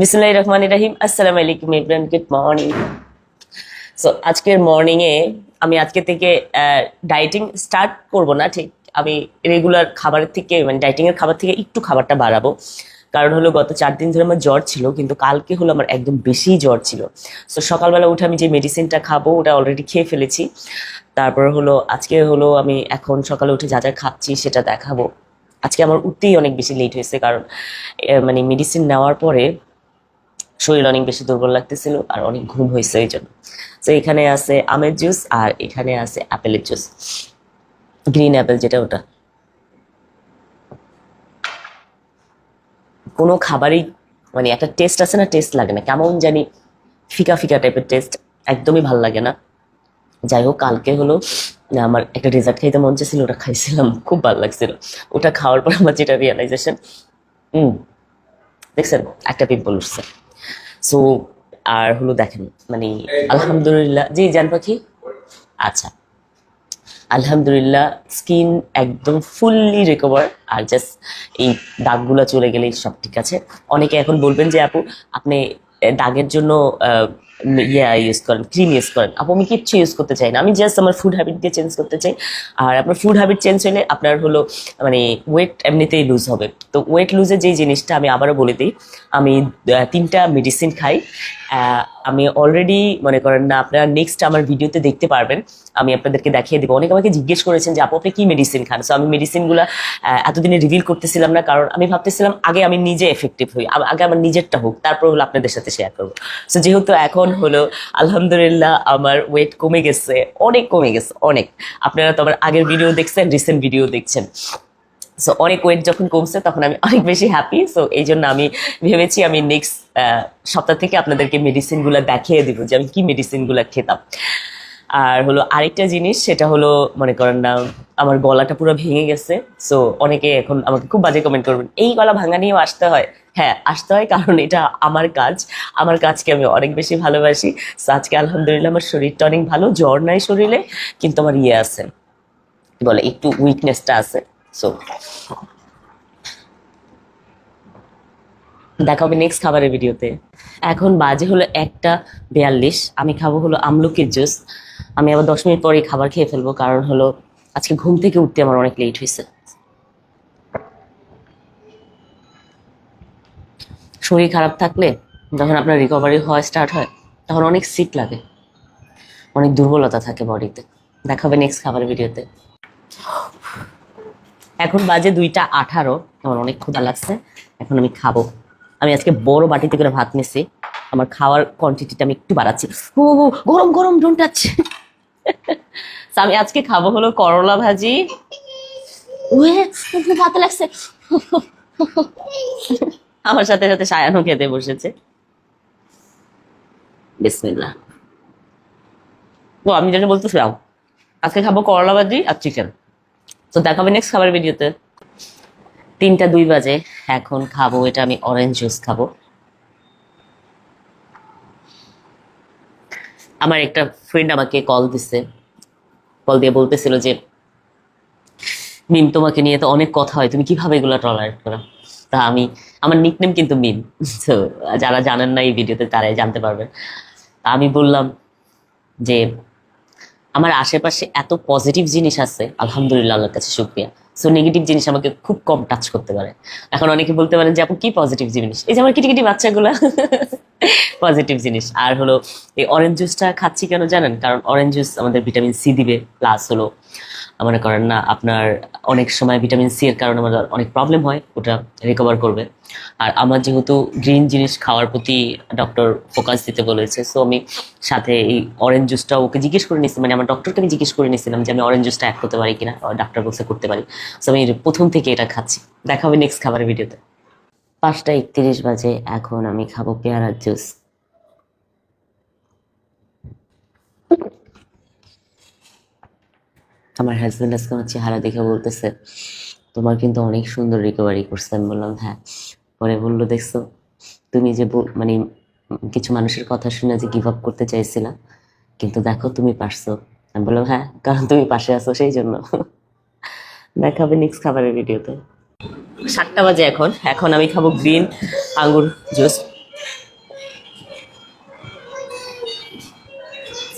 বিসমুল্লাহ রহমান রাহিম। আসসালামু আলাইকুম ইব্রাহিম গুড মর্নিং সো আজকের মর্নিংয়ে আমি আজকে থেকে ডায়েটিং স্টার্ট করব না, ঠিক? আমি রেগুলার খাবারের থেকে মানে ডায়েটিং এর খাবার থেকে একটু খাবারটা বাড়াবো। কারণ হলো গত চার দিন ধরে আমার জ্বর ছিল, কিন্তু কালকে হলো আমার একদম বেশি জ্বর ছিল। সো সকালবেলা উঠে আমি যে মেডিসিনটা খাব, ওটা অলরেডি খেয়ে ফেলেছি। তারপর হলো, আজকে হলো আমি এখন সকালে উঠে যা যা খাচ্ছি সেটা দেখাবো। আজকে আমার উঠতেই অনেক বেশি লেট হয়েছে, কারণ মানে মেডিসিন নেওয়ার পরে শরীর অনেক বেশি দুর্বল লাগতেছিল আর অনেক ঘুম হয়েছে এই জন্য। তো এখানে আছে আমের জুস আর এখানে আছে অ্যাপেলের জুস। গ্রিন অ্যাপেল যেটা ওটা। কোনো খাবারই মানে একটা টেস্ট আছে না টেস্ট লাগে না। কেমন জানি ফিকা ফিকা টাইপের টেস্ট একদমই ভালো লাগে না। যাই হোক, কালকে হলো আমার একটা ডেজার্ট খাইতে মন চাইছিল, ওটা খাইছিলাম, খুব ভালো লাগছিল। ওটা খাওয়ার পর আমার যেটা রিয়েলাইজেশন হুম দেখছেন, একটা পিম্পল উঠছে। সো আর হলো দেখেন মানে আলহামদুলিল্লাহ জি জান পাখি? আচ্ছা। আলহামদুলিল্লাহ স্কিন একদম ফুললি রিকভার আর জাস্ট এই দাগগুলো চলে গেলেই সব ঠিক আছে। অনেকে এখন বলবেন যে আপু আপনি দাগের জন্য আহ, ইয়া ইউজ করেন ক্রিম ইউজ করেন আপু, আমি কিচ্ছু ইউজ করতে চাই না। আমি জাস্ট আমার ফুড হ্যাবিট দিয়ে চেঞ্জ করতে চাই। আর আপনার ফুড হ্যাবিট চেঞ্জ হলে আপনার হলো মানে ওয়েট এমনিতেই লুজ হবে। তো ওয়েট লুজের যেই জিনিসটা আমি আবারও বলে দিই, আমি তিনটা মেডিসিন খাই। আমি অলরেডি মনে করেন না, আপনারা নেক্সট আমার ভিডিওতে দেখতে পারবেন। আমি আপনাদেরকে দেখিয়ে দেবো। অনেকে আমাকে জিজ্ঞেস করেছেন যে, আপু, আপনি কি মেডিসিন খান? সো আমি মেডিসিনগুলো এতদিনে রিভিল করতেছিলাম না। কারণ আমি ভাবতেছিলাম, আগে আমি নিজে এফেক্টিভ হই। আগে আমার নিজেরটা হোক। তারপর হলো আপনাদের সাথে শেয়ার করব। সো যেহেতু এখন হলো? আলহামদুলিল্লাহ, আমার ওয়েট কমে গেছে। অনেক কমে গেছে, অনেক। আপনারা তো আমার আগের ভিডিও দেখছেন রিসেন্ট ভিডিও দেখছেন। সো অনেক ওয়েট যখন কমছে, তখন আমি অনেক বেশি হ্যাপি সো এই জন্য আমি ভেবেছি আমি নেক্সট সপ্তাহ থেকে আপনাদেরকে মেডিসিনগুলো দেখিয়ে দিব যে আমি কি মেডিসিনগুলো খেতাম। আর হলো আরেকটা জিনিস, সেটা হলো, মনে করেন না, আমার গলাটা পুরো ভেঙে গেছে। সো অনেকে এখন আমাকে খুব বাজে কমেন্ট করবেন, এই গলা ভাঙা নিয়েও আসতে হয়? হ্যাঁ আসতে হয় কারণ এটা আমার কাজ। আমার কাজকে আমি অনেক বেশি ভালোবাসি। আজকে আলহামদুলিল্লাহ আমার শরীরটা অনেক ভালো, জ্বর নাই শরীরে, কিন্তু আমার ইয়ে আছে। বলে, একটু উইকনেসটা আছে। সো দেখা হবে নেক্সট খাবারের ভিডিওতে। এখন বাজে হলো একটা বিয়াল্লিশ, আমি খাব হলো আমলকির জুস। আমি আবার দশ মিনিট পরে খাবার খেয়ে ফেলব, কারণ হলো আজকে ঘুম থেকে উঠতে আমার অনেক লেট হয়েছে শরীর খারাপ থাকলে যখন আপনার রিকভারি হওয়া স্টার্ট হয়, তখন অনেক সিক লাগে। অনেক দুর্বলতা থাকে বডিতে দেখা হবে নেক্সট খাবার ভিডিওতে। এখন বাজে দুইটা আঠারো। আমার অনেক ক্ষুধা লাগছে। এখন আমি খাব। আমি আজকে বড় বাটিতে করে ভাত নিছি। আমার খাওয়ার কোয়ান্টিটিটা আমি একটু বাড়াচ্ছি। ও গরম গরম ডোন্ট আমি আজকে খাব হলো করলা ভাজি। ওয়ে ভাত লাগছে। আমার সাথে সাথে সায়ানো খেতে বসেছে। ও, আমি যেটা বলতেছিলাম, আজকে খাব করলা ভাজি আর চিকেন তো দেখাবে নেক্সট খাবার ভিডিওতে তিনটা দুই বাজে, এখন খাব, এটা আমি অরেঞ্জ জুস খাব। আমার একটা ফ্রেন্ড আমাকে কল দিছে। কল দিয়ে বলতেছিল যে, মিম, তোমাকে নিয়ে তো অনেক কথা হয়, তুমি কীভাবে এগুলো টলারেট করো? তা আমি, আমার নিকনেম কিন্তু মিম। তো যারা জানেন না এই ভিডিওতে তারাই জানতে পারবেন। তা আমি বললাম যে, আমার আশেপাশে এত পজিটিভ জিনিস আছে, আলহামদুলিল্লাহ, আল্লাহর কাছে শুক্রিয়া। সো নেগেটিভ জিনিস আমাকে খুব কম টাচ করতে পারে। এখন অনেকে বলতে পারেন যে, আপু, কি পজিটিভ জিনিস? এই যে আমার কিটি কিটি বাচ্চাগুলা। পজিটিভ জিনিস। আর হলো, এই অরেঞ্জ জুসটা খাচ্ছি কেন জানেন? কারণ অরেঞ্জ জুস আমাদের ভিটামিন সি দিবে প্লাস হলো মনে করেন না, আপনার অনেক সময় ভিটামিন সি এর কারণে আমাদের অনেক প্রবলেম হয়, ওটা রিকভার করবে। আর আমার যেহেতু গ্রিন জিনিস খাওয়ার প্রতি ডক্টর ফোকাস দিতে বলেছে সো আমি সাথে এই অরেঞ্জ জুসটা ওকে জিজ্ঞেস করে নিয়েছি মানে আমার ডক্টরকে আমি জিজ্ঞেস করে নিয়েছিলাম যে আমি অরেঞ্জ জুসটা অ্যাড করতে পারি কিনা ডাক্তার বলছে করতে পারি। সো আমি প্রথম থেকে এটা খাচ্ছি। দেখা হবে নেক্সট খাবারের ভিডিওতে পাঁচটা একত্রিশ বাজে, এখন আমি খাব পেয়ারার জুস আমার হাজব্যান্ড আজকে আমার চেহারা দেখে বলতেছে, তোমার কিন্তু অনেক সুন্দর রিকভারি করছে। আমি বললাম হ্যাঁ। পরে বলল, দেখছ, তুমি যে মানে কিছু মানুষের কথা শুনে যে গিভ আপ করতে চাইছিলাম কিন্তু দেখো তুমি পারছ। আমি বললাম হ্যাঁ কারণ তুমি পাশে আছো সেই জন্য। দেখা হবে নেক্সট খাবারের ভিডিওতে সাতটা বাজে এখন এখন আমি খাব গ্রিন আঙ্গুর জুস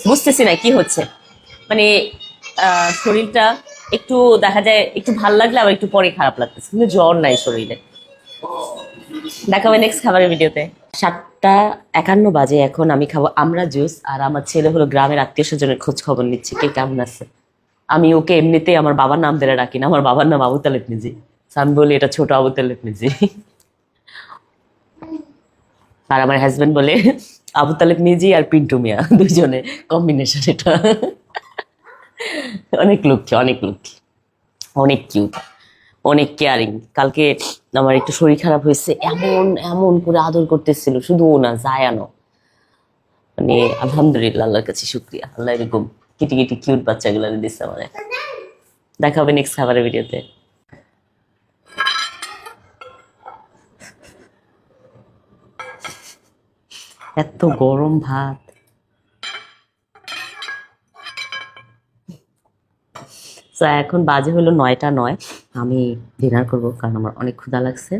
বুঝতেছি না কি হচ্ছে। মানে শরীরটা একটু দেখা যায়, একটু ভালো লাগলে আবার একটু পরে খারাপ লাগতেছে। কিন্তু জ্বর নাই শরীরে। দেখা হবে নেক্সট খাবারের ভিডিওতে সাতটা একান্ন বাজে এখন, আমি খাব আমরা জুস আর আমার ছেলে হলো গ্রামের আত্মীয় স্বজনের খোঁজ খবর নিচ্ছে, কে কেমন আছে। আমি ওকে এমনিতেই আমার বাবার নাম ধরে রাখি না, আমার বাবার নাম আবু তালেব নিজে আমি বলি, এটা ছোট আবু তালেব নিজে আর আমার হাজবেন্ড বলে আবু তালেব মিজি আর পিন্টু মিয়া, দুজনে কম্বিনেশন এটা। অনেক লক্ষ্য অনেক লক্ষ্য অনেক কিউট অনেক কেয়ারিং কালকে আমার একটু শরীর খারাপ হয়েছে, এমন এমন করে আদর করতেছিল, শুধু ও না, জায়ানো মানে আলহামদুলিল্লাহ, আল্লাহর কাছে শুক্রিয়া, আল্লাহ এরকম কিটি কিটি কিউট বাচ্চাগুলো দিচ্ছে আমাদের। দেখা হবে নেক্সট খাবারের ভিডিওতে এত গরম ভাত। তো এখন বাজে হলো নয়টা নয়। আমি ডিনার করব কারণ আমার অনেক ক্ষুধা লাগছে।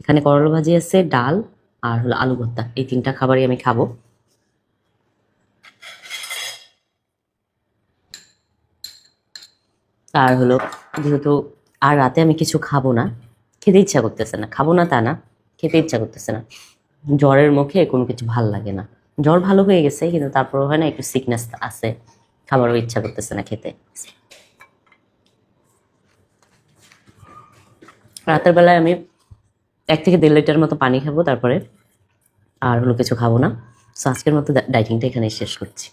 এখানে করলা ভাজি আছে, ডাল আর হলো আলু ভর্তা। এই তিনটা খাবারই আমি খাব। আর হলো যেহেতু আর রাতে আমি কিছু খাব না, খেতে ইচ্ছা করতেছে না। খাব না তা না, খেতে ইচ্ছা করতেছে না। জ্বরের মুখে কোনো কিছু ভালো লাগে না। জ্বর ভালো হয়ে গেছে, কিন্তু তারপর হয় না, একটু সিকনেস আছে। খাবারও ইচ্ছা করতেছে না খেতে। রাতের বেলায় আমি এক থেকে দেড় লিটার মতো পানি খাব তারপরে আর হলো কিছু খাব না। সো আজকের মতো ডাইটিংটা এখানে শেষ করছি।